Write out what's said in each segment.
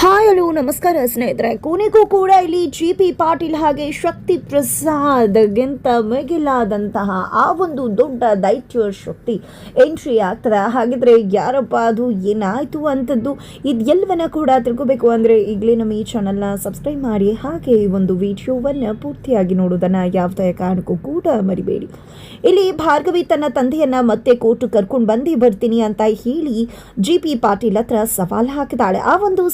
Hi, hello, ನಮಸ್ಕಾರ ಸ್ನೇಹಿತರೆ. ಕೊನೆಗೂ ಕೂಡ ಇಲ್ಲಿ ಜಿ ಪಿ ಪಾಟೀಲ್ ಹಾಗೆ ಶಕ್ತಿ ಪ್ರಸಾದ್ಗಿಂತ ಮಿಗಿಲಾದಂತಹ ಆ ಒಂದು ದೊಡ್ಡ ದೈತ್ಯ ಶಕ್ತಿ ಎಂಟ್ರಿ ಆಗ್ತದೆ. ಹಾಗಿದ್ರೆ ಯಾರಪ್ಪ ಅದು? ಏನಾಯಿತು ಅಂತದ್ದು? ಇದೆಲ್ಲವನ್ನ ಕೂಡ ತಿಳ್ಕೋಬೇಕು ಅಂದರೆ ಈಗಲೇ ನಮ್ಮ ಈ ಚಾನಲ್ನ ಸಬ್ಸ್ಕ್ರೈಬ್ ಮಾಡಿ, ಹಾಗೆ ಈ ಒಂದು ವಿಡಿಯೋವನ್ನು ಪೂರ್ತಿಯಾಗಿ ನೋಡೋದನ್ನು ಯಾವುದೇ ಕಾರಣಕ್ಕೂ ಕೂಡ ಮರಿಬೇಡಿ. ಇಲ್ಲಿ ಭಾರ್ಗವಿ ತನ್ನ ತಂದೆಯನ್ನ ಮತ್ತೆ ಕೋರ್ಟು ಕರ್ಕೊಂಡು ಬಂದೇ ಬರ್ತೀನಿ ಅಂತ ಹೇಳಿ ಜಿ ಪಿ ಪಾಟೀಲ್ ಹತ್ರ ಸವಾಲು ಹಾಕಿದಾಳೆ ಆ ಒಂದು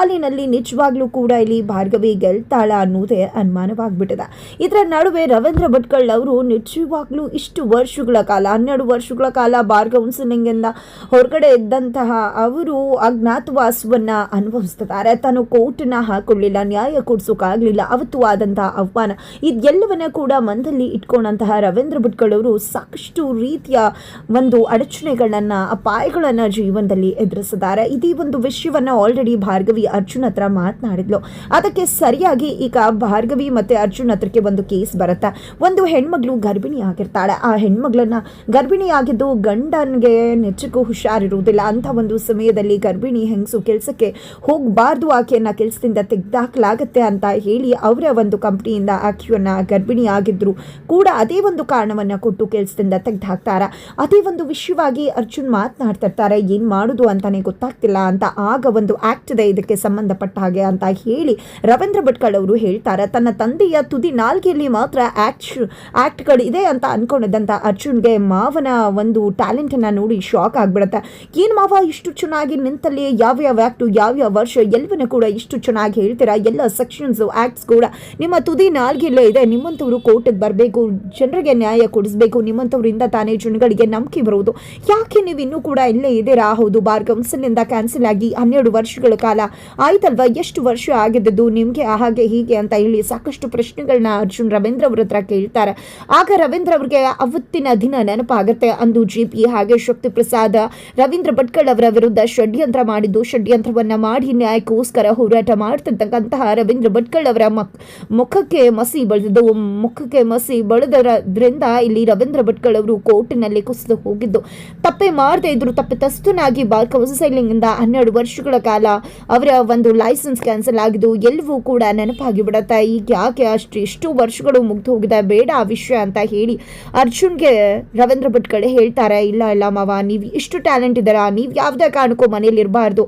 ಸವಾಲಿನಲ್ಲಿ ನಿಜವಾಗ್ಲೂ ಕೂಡ ಇಲ್ಲಿ ಭಾರ್ಗವಿ ಗೆಲ್ತಾಳ ಅನ್ನೋದೇ ಅನುಮಾನವಾಗ್ಬಿಟ್ಟದ. ಇದರ ನಡುವೆ ರವೀಂದ್ರ ಭಟ್ಕಳ್ ಅವರು ನಿಜವಾಗ್ಲೂ ಇಷ್ಟು ವರ್ಷಗಳ ಕಾಲ, ಹನ್ನೆರಡು ವರ್ಷಗಳ ಕಾಲ ಬಾರ್ ಹೊರಗಡೆ ಇದ್ದಂತಹ ಅವರು ಅಜ್ಞಾತವಾಸವನ್ನ ಅನುಭವಿಸ್ತಿದ್ದಾರೆ. ತಾನು ಕೋರ್ಟ್ನ ಹಾಕೊಳ್ಳಿಲ್ಲ, ನ್ಯಾಯ ಕೊಡ್ಸೋಕ್ಕಾಗಲಿಲ್ಲ ಅವತ್ತು ಆದಂತಹ ಅವಮಾನ ಇದೆಲ್ಲವನ್ನ ಕೂಡ ಮನದಲ್ಲಿ ಇಟ್ಕೊಂಡಂತಹ ರವೀಂದ್ರ ಭಟ್ಕಳ್ ಅವರು ಸಾಕಷ್ಟು ರೀತಿಯ ಒಂದು ಅಡಚಣೆಗಳನ್ನ, ಅಪಾಯಗಳನ್ನ ಜೀವನದಲ್ಲಿ ಎದುರಿಸಿದ್ದಾರೆ. ಇದೇ ಒಂದು ವಿಷಯವನ್ನ ಆಲ್ರೆಡಿ ಭಾರ್ಗವಿ ಅರ್ಜುನ್ ಹತ್ರ ಮಾತನಾಡಿದ್ಲು. ಅದಕ್ಕೆ ಸರಿಯಾಗಿ ಈಗ ಭಾರ್ಗವಿ ಮತ್ತೆ ಅರ್ಜುನ್ ಹತ್ರಕ್ಕೆ ಒಂದು ಕೇಸ್ ಬರುತ್ತೆ. ಒಂದು ಹೆಣ್ಮಗಳು ಗರ್ಭಿಣಿ ಆಗಿರ್ತಾಳೆ. ಆ ಹೆಣ್ಮಗಳನ್ನ ಗರ್ಭಿಣಿ ಆಗಿದ್ದು ಗಂಡನಿಗೆ ನೆಚ್ಚಕ್ಕೂ ಹುಷಾರಿರುವುದಿಲ್ಲ. ಅಂತ ಒಂದು ಸಮಯದಲ್ಲಿ ಗರ್ಭಿಣಿ ಹೆಂಗಸು ಕೆಲಸಕ್ಕೆ ಹೋಗಬಾರ್ದು. ಆಕೆಯನ್ನ ಕೆಲಸದಿಂದ ತೆಗೆದಾಕಲಾಗತ್ತೆ ಅಂತ ಹೇಳಿ ಅವರ ಒಂದು ಕಂಪ್ನಿಯಿಂದ ಆಕೆಯನ್ನ ಗರ್ಭಿಣಿ ಆಗಿದ್ರು ಕೂಡ ಅದೇ ಒಂದು ಕಾರಣವನ್ನ ಕೊಟ್ಟು ಕೆಲಸದಿಂದ ತೆಗೆದು ಅದೇ ಒಂದು ವಿಷಯವಾಗಿ ಅರ್ಜುನ್ ಮಾತನಾಡ್ತಿರ್ತಾರೆ. ಏನ್ ಮಾಡುದು ಅಂತಾನೆ ಗೊತ್ತಾಗ್ತಿಲ್ಲ ಅಂತ ಆಗ ಒಂದು ಆಕ್ಟ್ ಇದೆ ಇದಕ್ಕೆ. ಸಂಬಂಧಪಟ್ಟ ಹಾಗೆ ಅಂತ ಹೇಳಿ ರವೀಂದ್ರ ಭಟ್ಕಳ್ ಅವರು ಹೇಳ್ತಾರೆ. ತನ್ನ ತಂದೆಯ ತುದಿ ನಾಲ್ಗೆಯಲ್ಲಿ ಮಾತ್ರ ಆಕ್ಟ್ ಆಕ್ಟ್ಗಳು ಇದೆ ಅಂತ ಅಂದ್ಕೊಂಡಿದ್ದಂಥ ಅರ್ಜುನ್ಗೆ ಮಾವನ ಒಂದು ಟ್ಯಾಲೆಂಟ್ ಅನ್ನ ನೋಡಿ ಶಾಕ್ ಆಗ್ಬಿಡುತ್ತೆ. ಏನು ಮಾವ ಇಷ್ಟು ಚೆನ್ನಾಗಿ ನಿಂತಲ್ಲಿ ಯಾವ ಯಾವ್ಯಾವ ವರ್ಷ ಎಲ್ಲವನ್ನೂ ಕೂಡ ಇಷ್ಟು ಚೆನ್ನಾಗಿ ಹೇಳ್ತೀರಾ? ಎಲ್ಲ ಸೆಕ್ಷನ್ಸ್, ಆಕ್ಟ್ಸ್ ಕೂಡ ನಿಮ್ಮ ತುದಿ ನಾಲ್ಗೆಲ್ಲೇ ಇದೆ. ನಿಮ್ಮಂಥವ್ರು ಕೋರ್ಟಿಗೆ ಬರಬೇಕು, ಜನರಿಗೆ ನ್ಯಾಯ ಕೊಡಿಸ್ಬೇಕು, ನಿಮ್ಮಂಥವ್ರಿಂದ ತಾನೇ ಜನಗಳಿಗೆ ನಂಬಿಕೆ ಬರುವುದು ಯಾಕೆ ನೀವು ಇನ್ನೂ ಕೂಡ ಇಲ್ಲೇ ಇದ್ದೀರಾ? ಹೌದು ಬಾರ್ ಕ್ಯಾನ್ಸಲ್ ಆಗಿ ಹನ್ನೆರಡು ವರ್ಷಗಳ ಕಾಲ ಆಯ್ತಲ್ವಾ? ಎಷ್ಟು ವರ್ಷ ಆಗಿದ್ದದ್ದು? ನಿಮಗೆ ಹಾಗೆ ಹೀಗೆ ಅಂತ ಹೇಳಿ ಸಾಕಷ್ಟು ಪ್ರಶ್ನೆಗಳನ್ನ ಅರ್ಜುನ್ ರವೀಂದ್ರ ಅವ್ರ ಹತ್ರ ಕೇಳ್ತಾರೆ. ಆಗ ರವೀಂದ್ರ ಅವ್ರಿಗೆ ಅವತ್ತಿನ ದಿನ ನೆನಪಾಗುತ್ತೆ ಅಂದು ಜಿ ಪಿ ಹಾಗೆ ಶಕ್ತಿ ಪ್ರಸಾದ ರವೀಂದ್ರ ಭಟ್ಕಳ್ ಅವರ ವಿರುದ್ಧ ಷಡ್ಯಂತ್ರ ಮಾಡಿದ್ದು. ಷಡ್ಯಂತ್ರವನ್ನ ಮಾಡಿ ನ್ಯಾಯಕ್ಕೋಸ್ಕರ ಹೋರಾಟ ಮಾಡ್ತಿರ್ತಕ್ಕಂತಹ ರವೀಂದ್ರ ಭಟ್ಕಳ್ ಅವರ ಮುಖಕ್ಕೆ ಮಸಿ ಬಳಿದು ಮುಖಕ್ಕೆ ಮಸಿ ಬೆಳೆದದ್ರಿಂದ ಇಲ್ಲಿ ರವೀಂದ್ರ ಭಟ್ಕಳ್ ಅವರು ಕೋರ್ಟಿನಲ್ಲಿ ಕುಸಿದು ಹೋಗಿದ್ದು. ತಪ್ಪೆ ಮಾಡದೇ ಇದ್ರು. ತಪ್ಪಿತಸ್ಥನಾಗಿ ಬಾರ್ ಕೌನ್ಸಿಲಿಂಗ್ ಇಂದ ಹನ್ನೆರಡು ವರ್ಷಗಳ ಕಾಲ ಅವರ ಒಂದು ಲೈಸೆನ್ಸ್ ಕ್ಯಾನ್ಸಲ್ ಆಗಿದ್ದು ಎಲ್ಲವೂ ಕೂಡ ನೆನಪಾಗಿ ಬಿಡುತ್ತೆ. ಈಗ ಯಾಕೆ ಅಷ್ಟು, ಇಷ್ಟು ವರ್ಷಗಳು ಮುಗ್ದು ಹೋಗಿದೆ? ಬೇಡ ಆ ವಿಷಯ ಅಂತ ಹೇಳಿ ಅರ್ಜುನ್ಗೆ ರವೀಂದ್ರ ಭಟ್ ಕಡೆ ಹೇಳ್ತಾರೆ, ಇಲ್ಲ ಇಲ್ಲ ಮಾವ, ನೀವು ಇಷ್ಟು ಟ್ಯಾಲೆಂಟ್ ಇದ್ದೀರಾ? ನೀವು ಯಾವುದೇ ಕಾರಣಕ್ಕೂ ಮನೇಲಿ ಇರಬಾರ್ದು.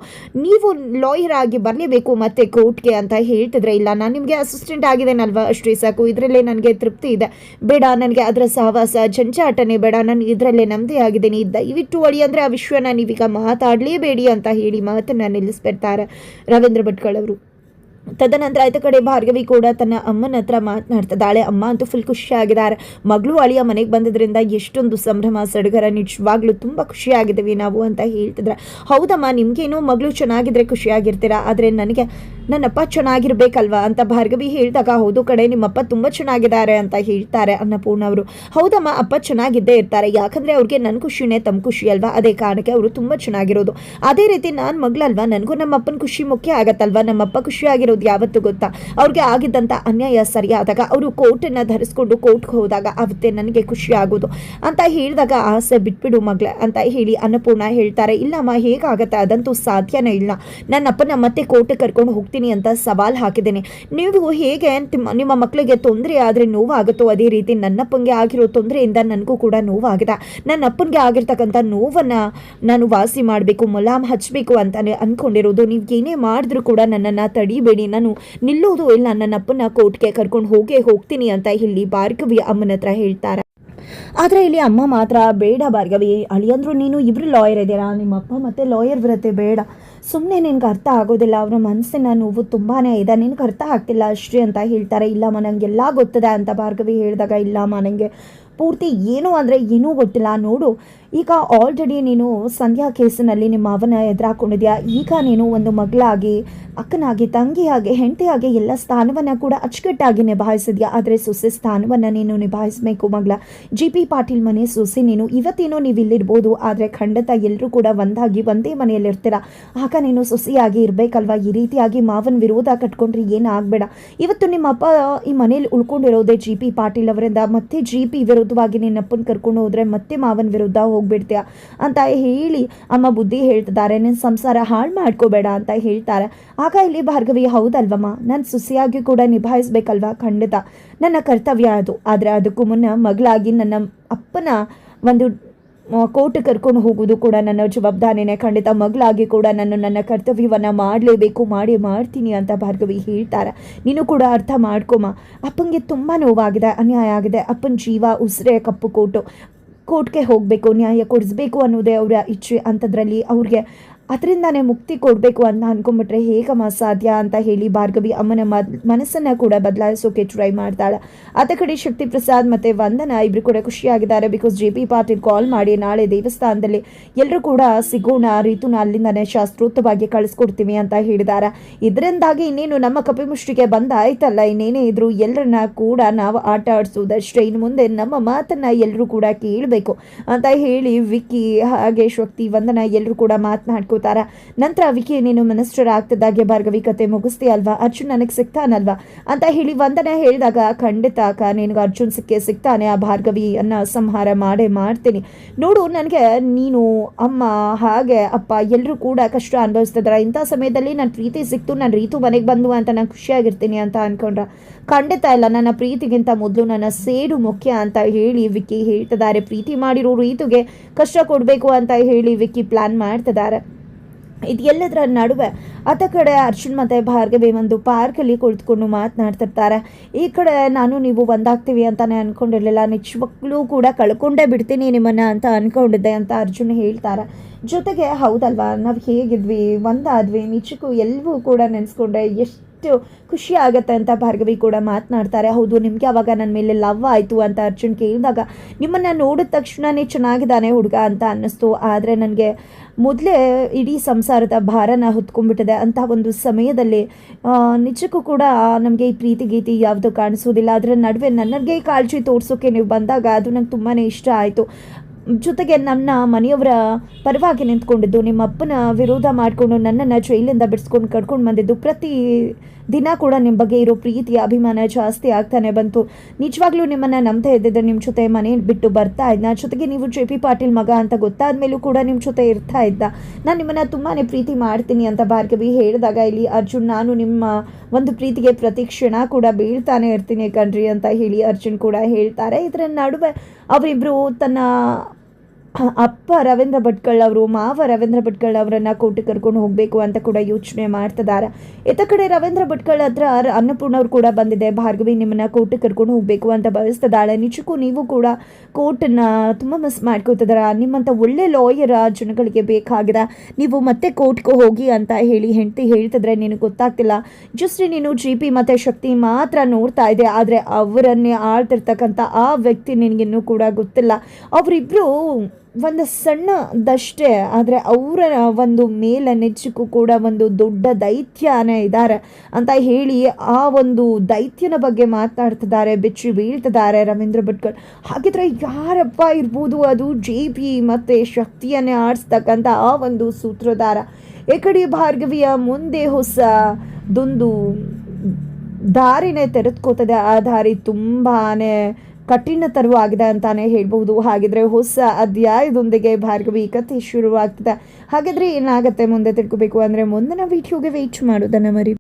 ನೀವು ಲಾಯರ್ ಆಗಿ ಬರಲೇಬೇಕು ಮತ್ತೆ ಕೋರ್ಟ್ಗೆ ಅಂತ ಹೇಳ್ತಿದ್ರೆ ಇಲ್ಲ. ನಾನು ನಿಮಗೆ ಅಸಿಸ್ಟೆಂಟ್ ಆಗಿದ್ದೇನಲ್ವಾ? ಅಷ್ಟೇ ಸಾಕು ಇದರಲ್ಲೇ ನನಗೆ ತೃಪ್ತಿ ಇದೆ. ಬೇಡ, ನನಗೆ ಅದರ ಸಹವಾಸ ಜಂಜಾಟನೆ ಬೇಡ. ನಾನು ಇದರಲ್ಲೇ ನಮ್ಮದೇ ಆಗಿದ್ದೀನಿ. ದಯವಿಟ್ಟು ಒಳಿ ಅಂದರೆ ಆ ವಿಷಯನ ನೀವೀಗ ಮಾತಾಡಲೇಬೇಡಿ ಅಂತ ಹೇಳಿ ಮಾತನ್ನು ನಿಲ್ಲಿಸ್ಬಿಡ್ತಾರೆ. ರವೀಂದ್ರ ಭಟ್ಕಳ್ ಅವರು. ತದನಂತರ ಆಯ್ತ ಕಡೆ ಭಾರ್ಗವಿ ಕೂಡ ತನ್ನ ಅಮ್ಮನ ಹತ್ರ ಮಾತನಾಡ್ತಿದ್ದಾಳೆ ಅಮ್ಮ ಅಂತೂ ಫುಲ್ ಖುಷಿಯಾಗಿದ್ದಾರೆ. ಮಗಳು ಅಳಿಯ ಮನೆಗೆ ಬಂದಿದ್ರಿಂದ ಎಷ್ಟೊಂದು ಸಂಭ್ರಮ, ಸಡಗರ, ನಿಜವಾಗ್ಲೂ ತುಂಬ ಖುಷಿಯಾಗಿದ್ದೀವಿ ನಾವು ಅಂತ ಹೇಳ್ತಿದ್ರೆ. ಹೌದಮ್ಮ, ನಿಮ್ಗೇನು ಮಗಳು ಚೆನ್ನಾಗಿದ್ರೆ ಖುಷಿಯಾಗಿರ್ತೀರಾ, ಆದರೆ ನನಗೆ ನನ್ನಪ್ಪ ಚೆನ್ನಾಗಿರ್ಬೇಕಲ್ವಾ ಅಂತ ಭಾರ್ಗವಿ ಹೇಳಿದಾಗ, ಹೌದು ಕಡೆ ನಿಮ್ಮಪ್ಪ ತುಂಬ ಚೆನ್ನಾಗಿದ್ದಾರೆ ಅಂತ ಹೇಳ್ತಾರೆ ಅನ್ನಪೂರ್ಣ ಅವರು. ಹೌದಮ್ಮ, ಅಪ್ಪ ಚೆನ್ನಾಗಿದ್ದೇ ಇರ್ತಾರೆ. ಯಾಕಂದ್ರೆ ಅವ್ರಿಗೆ ನನ್ನ ಖುಷಿನೇ ತಮ್ಮ ಖುಷಿ ಅಲ್ವಾ? ಅದೇ ಕಾರಣಕ್ಕೆ ಅವರು ತುಂಬ ಚೆನ್ನಾಗಿರೋದು. ಅದೇ ರೀತಿ ನಾನು ಮಗಳಲ್ವಾ? ನನಗೂ ನಮ್ಮ ಅಪ್ಪನ ಖುಷಿ ಮುಖ್ಯ ಆಗತ್ತಲ್ವಾ? ನಮ್ಮಪ್ಪ ಖುಷಿಯಾಗಿರೋದು ಯಾವತ್ತು ಗೊತ್ತಾ? ಅವ್ರಿಗೆ ಆಗಿದ್ದಂಥ ಅನ್ಯಾಯ ಸರಿಯಾದಾಗ ಅವರು ಕೋರ್ಟನ್ನು ಧರಿಸ್ಕೊಂಡು ಕೋರ್ಟ್ಗೆ ಹೋದಾಗ ಅವತ್ತೆ ನನಗೆ ಖುಷಿ ಆಗೋದು ಅಂತ ಹೇಳಿದಾಗ ಆಸೆ ಬಿಟ್ಬಿಡು ಮಗಳೇ ಅಂತ ಹೇಳಿ ಅನ್ನಪೂರ್ಣ ಹೇಳ್ತಾರೆ. ಇಲ್ಲಮ್ಮ, ಹೇಗಾಗತ್ತೆ? ಅದಂತೂ ಸಾಧ್ಯನೇ ಇಲ್ಲ. ನನ್ನಪ್ಪನ ಮತ್ತೆ ಕೋರ್ಟಿಗೆ ಕರ್ಕೊಂಡು ಹೋಗ್ತೀನಿ ಅಂತ ಸವಾಲು ಹಾಕಿದ್ದೇನೆ. ನೀವು ಹೇಗೆ ನಿಮ್ಮ ಮಕ್ಕಳಿಗೆ ತೊಂದರೆ ಆದರೆ ನೋವಾಗುತ್ತೋ ಅದೇ ರೀತಿ ನನ್ನಪ್ಪನಿಗೆ ಆಗಿರೋ ತೊಂದರೆಯಿಂದ ನನಗೂ ಕೂಡ ನೋವಾಗಿದೆ. ನನ್ನ ಅಪ್ಪನಿಗೆ ಆಗಿರ್ತಕ್ಕಂಥ ನೋವನ್ನು ನಾನು ವಾಸಿ ಮಾಡಬೇಕು, ಮುಲಾಮ್ ಹಚ್ಚಬೇಕು ಅಂತಲೇ ಅಂದ್ಕೊಂಡಿರೋದು ನೀವು ಏನೇ ಮಾಡಿದ್ರೂ ಕೂಡ ನನ್ನನ್ನು ತಡಿಬೇಡಿ. ನಾನು ನಿಲ್ಲೋದು ಇಲ್ಲ ನನ್ನ ಅಪ್ಪನ ಕೋರ್ಟ್ಗೆ ಕರ್ಕೊಂಡು ಹೋಗೇ ಹೋಗ್ತೀನಿ ಅಂತ ಇಲ್ಲಿ ಭಾರ್ಗವಿ ಅಮ್ಮನ ಹತ್ರ ಹೇಳ್ತಾರೆ. ಆದರೆ ಇಲ್ಲಿ ಅಮ್ಮ ಮಾತ್ರ ಬೇಡ ಭಾರ್ಗವಿ. ಅಳಿಯಂದ್ರು ನೀನು ಇಬ್ಬರು ಲಾಯರ್ ಇದ್ದೀರಾ? ನಿಮ್ಮ ಅಪ್ಪ ಮತ್ತು ಲಾಯರ್ ಬರುತ್ತೆ, ಬೇಡ. ಸುಮ್ಮನೆ ನಿನ್ಗೆ ಅರ್ಥ ಆಗೋದಿಲ್ಲ, ಅವರ ಮನಸ್ಸಿನ ನೋವು ತುಂಬಾ ಇದೆ. ನಿನ್ಗೆ ಅರ್ಥ ಆಗ್ತಿಲ್ಲ, ಅಶ್ರೀ ಅಂತ ಹೇಳ್ತಾರೆ ಇಲ್ಲಮ್ಮ ನನಗೆಲ್ಲ ಗೊತ್ತಿದೆ ಅಂತ ಭಾರ್ಗವಿ ಹೇಳಿದಾಗ ಇಲ್ಲಮ್ಮ ನನಗೆ ಪೂರ್ತಿ ಏನು ಅಂದರೆ ಏನೂ ಗೊತ್ತಿಲ್ಲ. ನೋಡು ಈಗ ಆಲ್ರೆಡಿ ನೀನು ಸಂಧ್ಯಾ ಕೇಸಿನಲ್ಲಿ ನಿಮ್ಮ ಅವನ ಎದುರಾಕೊಂಡಿದ್ಯಾ? ಈಗ ನೀನು ಒಂದು ಮಗಳಾಗಿ, ಅಕ್ಕನಾಗಿ, ತಂಗಿಯಾಗಿ, ಹೆಂಡತಿಯಾಗಿ ಎಲ್ಲ ಸ್ಥಾನವನ್ನು ಕೂಡ ಅಚ್ಚುಕಟ್ಟಾಗಿ ನಿಭಾಯಿಸಿದ್ಯಾ? ಆದರೆ ಸೊಸೆ ಸ್ಥಾನವನ್ನು ನೀನು ನಿಭಾಯಿಸಬೇಕು ಮಗಳ ಜಿ ಪಿ ಪಾಟೀಲ್ ಮನೆ ಸೊಸೆ ನೀನು. ಇವತ್ತೇನೋ ನೀವು ಇಲ್ಲಿರ್ಬೋದು. ಆದರೆ ಖಂಡಿತ ಎಲ್ಲರೂ ಕೂಡ ಒಂದಾಗಿ ಒಂದೇ ಮನೆಯಲ್ಲಿರ್ತೀರ? ಆಗ ನೀನು ಸೊಸೆಯಾಗಿ ಇರಬೇಕಲ್ವಾ? ಈ ರೀತಿಯಾಗಿ ಮಾವನ ವಿರೋಧ ಕಟ್ಕೊಂಡ್ರೆ ಆಗಬೇಡ? ಇವತ್ತು ನಿಮ್ಮ ಅಪ್ಪ ಈ ಮನೇಲಿ ಉಳ್ಕೊಂಡಿರೋದೇ ಜಿ ಪಿ ಪಾಟೀಲ್ ಅವರಿಂದ. ಮತ್ತೆ ಜಿ ಪಿ ವಿರುದ್ಧವಾಗಿ ನಿನ್ನಪ್ಪನ ಕರ್ಕೊಂಡು ಹೋದ್ರೆ ಮತ್ತೆ ಮಾವನ ವಿರುದ್ಧ ಹೋಗಿ. ಹೋಗ್ಬಿಡ್ತೀಯ? ಅಂತ ಹೇಳಿ ಅಮ್ಮ ಬುದ್ಧಿ ಹೇಳ್ತಿದ್ದಾರೆ. ನಿನ್ನ ಸಂಸಾರ ಹಾಳು ಮಾಡ್ಕೋಬೇಡ ಅಂತ ಹೇಳ್ತಾರೆ. ಆಗ ಇಲ್ಲಿ ಭಾರ್ಗವಿ, ಹೌದಲ್ವಮ್ಮ? ನಾನು ಸುಸಿಯಾಗಿ ಕೂಡ ನಿಭಾಯಿಸ್ಬೇಕಲ್ವಾ? ಖಂಡಿತ. ನನ್ನ ಕರ್ತವ್ಯ ಅದು. ಆದರೆ ಅದಕ್ಕೂ ಮುನ್ನ ಮಗಳಾಗಿ ನನ್ನ ಅಪ್ಪನ ಒಂದು ಕೋರ್ಟ್ ಕರ್ಕೊಂಡು ಹೋಗೋದು ಕೂಡ ನನ್ನ ಜವಾಬ್ದಾರಿನೇ. ಖಂಡಿತ ಮಗಳಾಗಿ ಕೂಡ ನಾನು ನನ್ನ ಕರ್ತವ್ಯವನ್ನು ಮಾಡಲೇಬೇಕು, ಮಾಡಿ ಮಾಡ್ತೀನಿ ಅಂತ ಭಾರ್ಗವಿ ಹೇಳ್ತಾರೆ. ನೀನು ಕೂಡ ಅರ್ಥ ಮಾಡ್ಕೊಮ್ಮ. ಅಪ್ಪನಿಗೆ ತುಂಬ ನೋವಾಗಿದೆ, ಅನ್ಯಾಯ ಆಗಿದೆ. ಅಪ್ಪನ ಜೀವ, ಉಸಿರೇ ಕಪ್ಪು ಕೋಟು. ಕೋರ್ಟ್ಗೆ ಹೋಗಬೇಕು ನ್ಯಾಯ ಕೊಡಿಸ್ಬೇಕು ಅನ್ನೋದೇ ಅವರ ಇಚ್ಛೆ. ಅಂಥದ್ರಲ್ಲಿ ಅವ್ರಿಗೆ ಅದರಿಂದಾನೇ ಮುಕ್ತಿ ಕೊಡಬೇಕು ಅಂತ ಅಂದ್ಕೊಂಡ್ಬಿಟ್ರೆ ಹೇಗಮ್ಮ ಸಾಧ್ಯ ಅಂತ ಹೇಳಿ ಭಾರ್ಗವಿ ಅಮ್ಮನ ಮನಸ್ಸನ್ನ ಕೂಡ ಬದಲಾಯಿಸೋಕೆ ಟ್ರೈ ಮಾಡ್ತಾಳೆ. ಆತ ಕಡೆ ಶಕ್ತಿ ಪ್ರಸಾದ್ ಮತ್ತು ವಂದನ ಇಬ್ಬರು ಕೂಡ ಖುಷಿಯಾಗಿದ್ದಾರೆ because J P Patil call ಮಾಡಿ ನಾಳೆ ದೇವಸ್ಥಾನದಲ್ಲಿ ಎಲ್ಲರೂ ಕೂಡ ಸಿಗೋಣ, ರೀತುನ ಅಲ್ಲಿಂದನೇ ಶಾಸ್ತ್ರೋಕ್ತವಾಗಿ ಕಳಿಸ್ಕೊಡ್ತೀವಿ ಅಂತ ಹೇಳಿದ್ದಾರೆ. ಇದರಿಂದಾಗಿ ಇನ್ನೇನು ನಮ್ಮ ಕಪಿಮುಷ್ಟಿಗೆ ಬಂದ ಆಯ್ತಲ್ಲ, ಇನ್ನೇನೇ ಇದ್ರು ಎಲ್ಲರನ್ನ ಕೂಡ ನಾವು ಆಟ ಆಡಿಸೋದಷ್ಟೇ. ಇನ್ನು ಮುಂದೆ ನಮ್ಮ ಮಾತನ್ನ ಎಲ್ಲರೂ ಕೂಡ ಕೇಳಬೇಕು ಅಂತ ಹೇಳಿ ವಿಕ್ಕಿ, ಹಾಗೆ ಶಕ್ತಿ, ವಂದನ ಎಲ್ಲರೂ ಕೂಡ ನಂತರ ವಿಕಿ ನೀನು ಮಿನಿಸ್ಟರ್ ಭಾರ್ಗವಿ, ಕತೆ ಮುಗಿಸ್ತಿ ಅಲ್ವಾ? ಅರ್ಜುನ್ ನನಗೆ ಸಿಗ್ತಾನಲ್ವಾ? ಅಂತ ಹೇಳಿ ವಂದನೆ ಹೇಳಿದಾಗ, ಖಂಡಿತ ಅಕ್ಕ, ನಿನಗೆ ಅರ್ಜುನ್ ಸಿಕ್ಕೇ ಸಿಗ್ತಾನೆ, ಆ ಭಾರ್ಗವಿಯನ್ನ ಸಂಹಾರ ಮಾಡೇ ಮಾಡ್ತೀನಿ. ನೋಡು, ನನಗೆ ನೀನು, ಅಮ್ಮ, ಹಾಗೆ ಅಪ್ಪ ಎಲ್ಲರೂ ಕೂಡ ಕಷ್ಟ ಅನುಭವಿಸ್ತಿದ್ದಾರೆ ಇಂಥ ಸಮಯದಲ್ಲಿ ನನ್ನ ಪ್ರೀತಿ ಸಿಕ್ತು, ನಾನು ರೀತು ಮನೆಗೆ ಬಂದು ಅಂತ ನಾನು ಖುಷಿಯಾಗಿರ್ತೀನಿ ಅಂತ ಅನ್ಕೊಂಡ್ರ. ಖಂಡಿತ ಇಲ್ಲ, ನನ್ನ ಪ್ರೀತಿಗಿಂತ ಮೊದಲು ನನ್ನ ಸೇಡು ಮುಖ್ಯ ಅಂತ ಹೇಳಿ ವಿಕ್ಕಿ ಹೇಳ್ತಿದ್ದಾರೆ. ಪ್ರೀತಿ ಮಾಡಿರೋ ರೀತುಗೆ ಕಷ್ಟ ಕೊಡಬೇಕು ಅಂತ ಹೇಳಿ ವಿಕ್ಕಿ ಪ್ಲಾನ್ ಮಾಡ್ತಿದ್ದಾರೆ ಇದು ಎಲ್ಲದರ ನಡುವೆ ಆತ ಕಡೆ ಅರ್ಜುನ್ ಮತ್ತು ಭಾರ್ಗವಿ ಒಂದು ಪಾರ್ಕಲ್ಲಿ ಕುಳಿತುಕೊಂಡು ಮಾತನಾಡ್ತಿರ್ತಾರೆ. ಈ ಕಡೆ ನಾನು, ನೀವು ಒಂದಾಗ್ತೀವಿ ಅಂತಾನೆ ಅಂದ್ಕೊಂಡಿರಲಿಲ್ಲ ನಿಜವಾಗ್ಲೂ ಕೂಡ ಕಳ್ಕೊಂಡೇ ಬಿಡ್ತೀನಿ ನಿಮ್ಮನ್ನು ಅಂತ ಅಂದ್ಕೊಂಡಿದ್ದೆ ಅಂತ ಅರ್ಜುನ್ ಹೇಳ್ತಾರೆ. ಜೊತೆಗೆ, ಹೌದಲ್ವಾ? ನಾವು ಹೇಗಿದ್ವಿ? ಒಂದಾದ್ವಿ. ನಿಜಕ್ಕೂ ಎಲ್ಲವೂ ಕೂಡ ನೆನೆಸ್ಕೊಂಡೆ. ಎಷ್ಟು ಖುಷಿ ಆಗುತ್ತೆ ಅಂತ ಭಾರ್ಗವಿ ಕೂಡ ಮಾತನಾಡ್ತಾರೆ. ಹೌದು, ನಿಮಗೆ ಅವಾಗ ನನ್ನ ಮೇಲೆ ಲವ್ ಆಯಿತು ಅಂತ ಅರ್ಜುನ್ ಕೇಳಿದಾಗ ನಿಮ್ಮನ್ನು ನೋಡಿದ ತಕ್ಷಣನೇ ಚೆನ್ನಾಗಿದ್ದಾನೆ ಹುಡುಗ ಅಂತ ಅನ್ನಿಸ್ತು. ಆದರೆ ನನಗೆ ಮೊದಲೇ ಇಡೀ ಸಂಸಾರದ ಭಾರನ ಹೊತ್ಕೊಂಡ್ಬಿಟ್ಟಿದೆ. ಅಂತ ಒಂದು ಸಮಯದಲ್ಲಿ ನಿಜಕ್ಕೂ ಕೂಡ ನಮಗೆ ಈ ಪ್ರೀತಿ ಗೀತಿ ಯಾವುದು ಕಾಣಿಸೋದಿಲ್ಲ. ಅದರ ನಡುವೆ ನನಗೆ ಕಾಳಜಿ ತೋರಿಸೋಕೆ ನೀವು ಬಂದಾಗ ಅದು ನಂಗೆ ತುಂಬಾ ಇಷ್ಟ ಆಯಿತು. ಜೊತೆಗೆ ನನ್ನ ಮನೆಯವರ ಪರವಾಗಿ ನಿಂತ್ಕೊಂಡಿದ್ದು, ನಿಮ್ಮ ಅಪ್ಪನ ವಿರೋಧ ಮಾಡಿಕೊಂಡು ನನ್ನನ್ನು ಜೈಲಿಂದ ಬಿಡಿಸ್ಕೊಂಡು ಕರ್ಕೊಂಡು ಬಂದಿದ್ದು ಪ್ರತಿ ದಿನ ಕೂಡ ನಿಮ್ಮ ಬಗ್ಗೆ ಇರೋ ಪ್ರೀತಿ ಅಭಿಮಾನ ಜಾಸ್ತಿ ಆಗ್ತಾನೆ ಬಂತು. ನಿಜವಾಗ್ಲೂ ನಿಮ್ಮನ್ನು ನಂಬ್ತಾ ಇದ್ದಿದ್ದೆ ನಿಮ್ಮ ಜೊತೆ ಮನೆ ಬಿಟ್ಟು ಬರ್ತಾ ಇದ್ದ ಜೊತೆಗೆ ನೀವು ಜೆ ಪಿ ಪಾಟೀಲ್ ಮಗ ಅಂತ ಗೊತ್ತಾದ ಮೇಲೂ ಕೂಡ ನಿಮ್ಮ ಜೊತೆ ಇರ್ತಾ ಇದ್ದ. ನಾನು ನಿಮ್ಮನ್ನು ತುಂಬಾ ಪ್ರೀತಿ ಮಾಡ್ತೀನಿ ಅಂತ ಭಾರ್ಗವಿ ಹೇಳಿದಾಗ ಇಲ್ಲಿ ಅರ್ಜುನ್, ನಾನು ನಿಮ್ಮ ಒಂದು ಪ್ರೀತಿಗೆ ಪ್ರತಿ ಕ್ಷಣ ಕೂಡ ಬೀಳ್ತಾನೆ ಇರ್ತೀನಿ ಕಣ್ರಿ ಅಂತ ಹೇಳಿ ಅರ್ಜುನ್ ಕೂಡ ಹೇಳ್ತಾರೆ. ಇದರ ನಡುವೆ ಅವರಿಬ್ಬರು ತನ್ನ ಅಪ್ಪ ರವೀಂದ್ರ ಭಟ್ಕಳ್ ಅವರು, ಮಾವ ರವೀಂದ್ರ ಭಟ್ಕಳ್ ಅವರನ್ನ ಕೋರ್ಟಿಗೆ ಕರ್ಕೊಂಡು ಹೋಗಬೇಕು ಅಂತ ಕೂಡ ಯೋಚನೆ ಮಾಡ್ತಿದ್ದಾರೆ. ಇತ್ತ ಕಡೆ ರವೀಂದ್ರ ಭಟ್ಕಳ್ ಹತ್ರ ಅನ್ನಪೂರ್ಣ ಅವ್ರು ಕೂಡ ಬಂದಿದೆ. ಭಾರ್ಗವಿ ನಿಮ್ಮನ್ನ ಕೋರ್ಟಿಗೆ ಕರ್ಕೊಂಡು ಹೋಗಬೇಕು ಅಂತ ಬಯಸ್ತಿದ್ದಾಳೆ. ನಿಜಕ್ಕೂ ನೀವು ಕೂಡ ಕೋರ್ಟನ್ನ ತುಂಬ ಮಿಸ್ ಮಾಡ್ಕೋತಿದ್ದಾರೆ? ನಿಮ್ಮಂಥ ಒಳ್ಳೆ ಲಾಯರ್ ಜನಗಳಿಗೆ ಬೇಕಾಗಿದೆ. ನೀವು ಮತ್ತೆ ಕೋರ್ಟ್ಗೆ ಹೋಗಿ ಅಂತ ಹೇಳಿ ಹೆಂಡತಿ ಹೇಳ್ತಿದ್ರೆ ನಿನಗೆ ಗೊತ್ತಾಗ್ತಿಲ್ಲ. ಜಸ್ಟ್ ನೀನು ಜಿ ಪಿ ಮತ್ತು ಶಕ್ತಿ ಮಾತ್ರ ನೋಡ್ತಾ ಇದೆ ಆದರೆ ಅವರನ್ನೇ ಆಳ್ತಿರ್ತಕ್ಕಂಥ ಆ ವ್ಯಕ್ತಿ ನಿನಗಿನ್ನೂ ಕೂಡ ಗೊತ್ತಿಲ್ಲ. ಅವರಿಬ್ಬರು ಒಂದು ಸಣ್ಣದಷ್ಟೇ ಆದರೆ ಅವರ ಒಂದು ಮೇಲ ನೆಚ್ಚಕ್ಕೂ ಕೂಡ ಒಂದು ದೊಡ್ಡ ದೈತ್ಯನೇ ಇದ್ದಾರೆ ಅಂತ ಹೇಳಿ ಆ ಒಂದು ದೈತ್ಯನ ಬಗ್ಗೆ ಮಾತಾಡ್ತಿದ್ದಾರೆ, ಬೆಚ್ಚಿ ಬೀಳ್ತಿದ್ದಾರೆ ರವೀಂದ್ರ ಭಟ್ಕರ್ ಹಾಗಿದ್ರೆ ಯಾರಪ್ಪ ಇರ್ಬೋದು, ಅದು ಜೆ ಪಿ ಮತ್ತು ಶಕ್ತಿಯನ್ನೇ ಆಡಿಸ್ತಕ್ಕಂಥ ಆ ಒಂದು ಸೂತ್ರಧಾರ. ಏಕಡಿ ಕಡೆ ಭಾರ್ಗವಿಯ ಮುಂದೆ ಹೊಸದೊಂದು ದಾರಿನೇ ತೆರೆದುಕೋತದೆ. ಆ ದಾರಿ ತುಂಬಾನೇ ಕಠಿಣತರವಾಗಿದೆ ಅಂತಾನೆ ಹೇಳ್ಬಹುದು. ಹಾಗಿದ್ರೆ ಹೊಸ ಅಧ್ಯಾಯದೊಂದಿಗೆ ಭಾರ್ಗವಿ ಕಥೆ ಶುರುವಾಗ್ತದೆ. ಹಾಗಾದ್ರೆ ಏನಾಗುತ್ತೆ ಮುಂದೆ ತಿಳ್ಕೊಬೇಕು ಅಂದ್ರೆ ಮುಂದಿನ ವಿಡಿಯೋಗೆ ವೇಟ್ ಮಾಡೋದನ್ನ ಮರಿ